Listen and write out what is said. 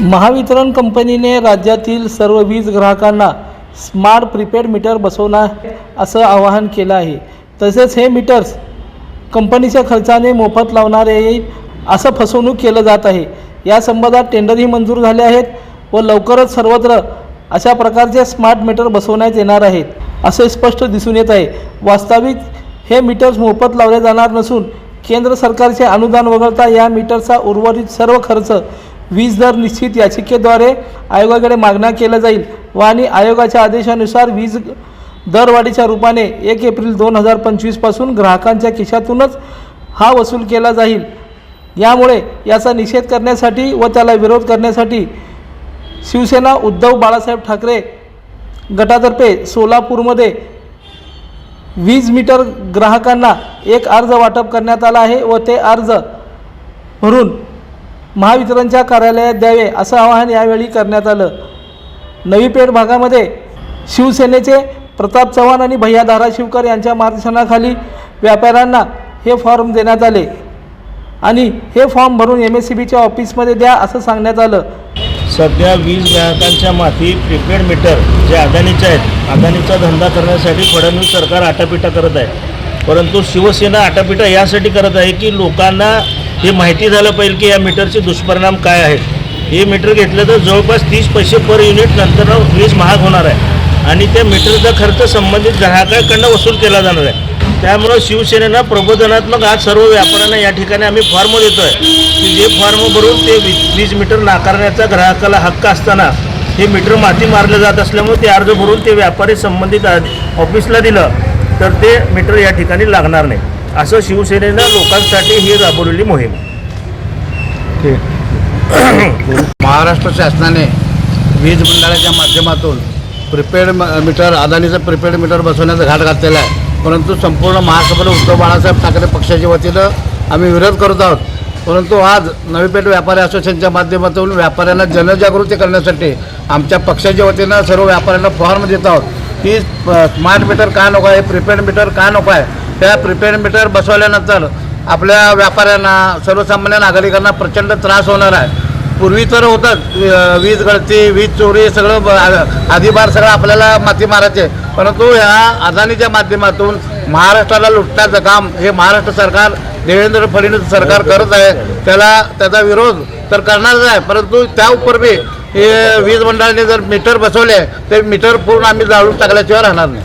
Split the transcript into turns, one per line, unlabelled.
महावितरण कंपनीने राज्यातील सर्व वीज ग्राहकांना स्मार्ट प्रीपेड मीटर बसवणार असं आवाहन केलं आहे. तसेच हे मीटर्स कंपनीच्या खर्चाने मोफत लावणार येईल असं फसवणूक केलं जात आहे. या संबंधात टेंडरही मंजूर झाले आहेत व लवकरच सर्वत्र अशा प्रकारचे स्मार्ट मीटर बसवण्यात येणार आहेत असे स्पष्ट दिसून येत आहे. वास्तविक हे मीटर्स मोफत लावले जाणार नसून केंद्र सरकारचे अनुदान वगळता या मीटरचा उर्वरित सर्व खर्च वीज दर निश्चित याचिकेद्वारे आयोगाकडे मागण्या केल्या जाईल व आणि आयोगाच्या आदेशानुसार वीज दरवाढीच्या रूपाने एक एप्रिल दोन हजार पंचवीसपासून ग्राहकांच्या खिशातूनच हा वसूल केला जाईल. यामुळे याचा निषेध करण्यासाठी व त्याला विरोध करण्यासाठी शिवसेना उद्धव बाळासाहेब ठाकरे गटातर्फे सोलापूरमध्ये वीज मीटर ग्राहकांना एक अर्ज वाटप करण्यात आला आहे व ते अर्ज भरून महावितरणच्या कार्यालयात द्यावे असं आवाहन यावेळी करण्यात आलं. नवी पेठ भागामध्ये शिवसेनेचे प्रताप चव्हाण आणि भैया धाराशिवकर यांच्या मार्गदर्शनाखाली व्यापाऱ्यांना हे फॉर्म देण्यात आले. आणि हे फॉर्म भरून एम एस सी बीच्या ऑफिसमध्ये द्या असं सांगण्यात आलं.
सध्या वीज ग्राहकांच्या माथी प्रीपेड मीटर जे अदानीचे आहेत अदानीचा धंदा करण्यासाठी फडणवीस सरकार आटापिटा करत आहे. परंतु शिवसेना आटापिटा यासाठी करत आहे की लोकांना हे माहिती झालं पाहिजे की या मीटरचे दुष्परिणाम काय आहेत. हे मीटर घेतलं तर जवळपास तीस पैसे पर युनिट नंतर वीज महाग होणार आहे. आणि त्या मीटरचा खर्च संबंधित ग्राहकाकडनं वसूल केला जाणार आहे. त्यामुळं शिवसेनेनं प्रबोधनात्मक आज सर्व व्यापाऱ्यांना या ठिकाणी आम्ही फॉर्म देतो आहे की जे फॉर्म भरून ते वीज मीटर नाकारण्याचा ग्राहकाला हक्क असताना हे मीटर माती मारलं जात असल्यामुळे ते अर्ज भरून ते व्यापारी संबंधित ऑफिसला दिलं तर ते मीटर या ठिकाणी लागणार नाही. असं शिवसेनेनं लोकांसाठी ही राबवलेली मोहीम.
महाराष्ट्र शासनाने वीज मंडळाच्या माध्यमातून प्रिपेड मीटर अदानीचं प्रिपेड मीटर बसवण्याचा घाट घातलेला आहे. परंतु संपूर्ण महासभेला उद्धव बाळासाहेब ठाकरे पक्षाच्या वतीनं आम्ही विरोध करत आहोत. परंतु आज नवी पेठ व्यापारी असोसिएशनच्या माध्यमातून व्यापाऱ्यांना जनजागृती करण्यासाठी आमच्या पक्षाच्या वतीनं सर्व व्यापाऱ्यांना फॉर्म देत आहोत. की स्मार्ट मीटर का नको आहे? प्रिपेड मीटर का नको आहे? त्या प्रिपेड मीटर बसवल्यानंतर आपल्या व्यापाऱ्यांना सर्वसामान्य नागरिकांना प्रचंड त्रास होणार आहे. पूर्वी तर होतं वीज गळती वीज चोरी सगळं ब- आधीबार सगळं आपल्याला माती मारायचे. परंतु ह्या अदानीच्या माध्यमातून महाराष्ट्राला लुटण्याचं काम हे महाराष्ट्र सरकार देवेंद्र फडणवीस सरकार करत आहे. त्याला त्याचा विरोध तर करणारच आहे. परंतु त्या उपरबी हे वीज मंडळाने जर मीटर बसवले तर मीटर पूर्ण आम्ही जाळून टाकल्याशिवाय राहणार नाही.